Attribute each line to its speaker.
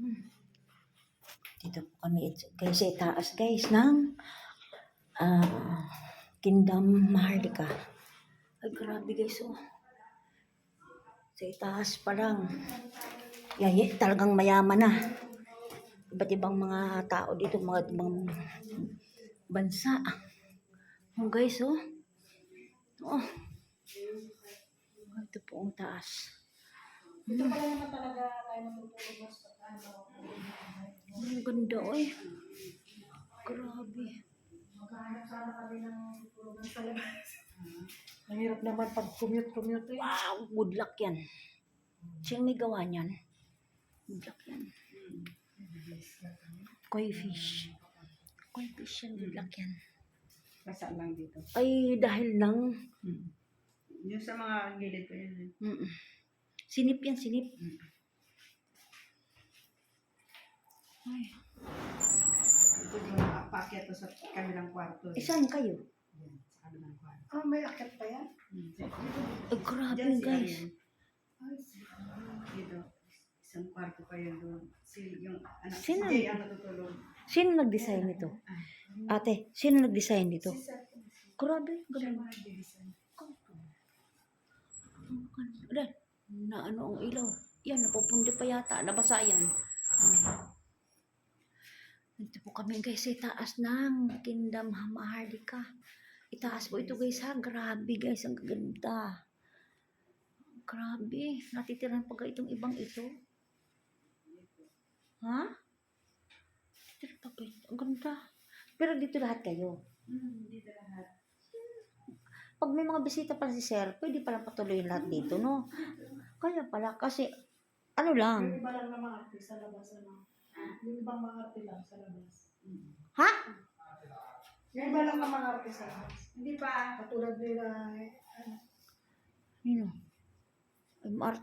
Speaker 1: Hmm. Dito po kami guys sa itaas guys ng ah Kingdom Maharlika. Ay grabe guys oh. Sa itaas pa lang. Yan, yan, talagang mayaman na. Iba't ibang mga tao dito, mga ibang bansa. Oh guys oh. Oh. Ito po ang taas.
Speaker 2: Ito pala naman talaga tayo matutulog mas.
Speaker 1: Ang ganda oy. Grabe.
Speaker 2: Maghahanap sana kami ng tulugan sa labas. Mahirap naman pag commute-commute eh.
Speaker 1: Wow, good luck yan. Siyang may gawa niyan. Good luck yan. Koi fish. Koi fish yan, good luck yan.
Speaker 3: Basa lang dito.
Speaker 1: Ay, dahil lang.
Speaker 3: Yung sa mga gilid ko yun. eh.
Speaker 1: Mm-mm. Sinip yan, sinip. Ay,
Speaker 3: Ito yung apakyat to sa kabilang kwarto.
Speaker 1: eh, saan kayo?
Speaker 3: Yan, sa kabilang kwarto.
Speaker 2: Ah, may akit pa yan?
Speaker 3: Hmm.
Speaker 1: Ay, grabe
Speaker 3: Diyan si
Speaker 1: guys.
Speaker 3: Ariel. Dito. Isang kwarto pa yun doon. Si, yung anak,
Speaker 1: Sino?
Speaker 3: si Jay ang natutulog.
Speaker 1: Sino nag-design nito? Ate, sino nag-design dito? Grabe,
Speaker 3: Siya
Speaker 1: galing.
Speaker 3: mo nag-design.
Speaker 1: Ulan, na ano ang ilaw. Yan, napupundi pa yata. Nabasa yan. Ito po kami guys sa itaas ng Kingdom Maharlika. Itaas po ito guys ha. Grabe guys, ang ganda. Grabe. Natitiran pa itong ibang ito. Ha? Natitiran pa ba ito? Ang ganda. Pero dito lahat kayo.
Speaker 3: Hmm, dito lahat.
Speaker 1: Pag may mga bisita pala si Sir, pwede pala patuloy lahat dito, no? Kaya pala, kasi, ano lang,
Speaker 2: Yung iba lang na mga artist sa labas. Ano? Yung ibang mga lang sa labas.
Speaker 1: ha?
Speaker 2: Yung iba lang na mga sa labas.
Speaker 3: Hindi pa.
Speaker 2: Katulad nila, eh, ano,
Speaker 1: Yun o. Ay, maarte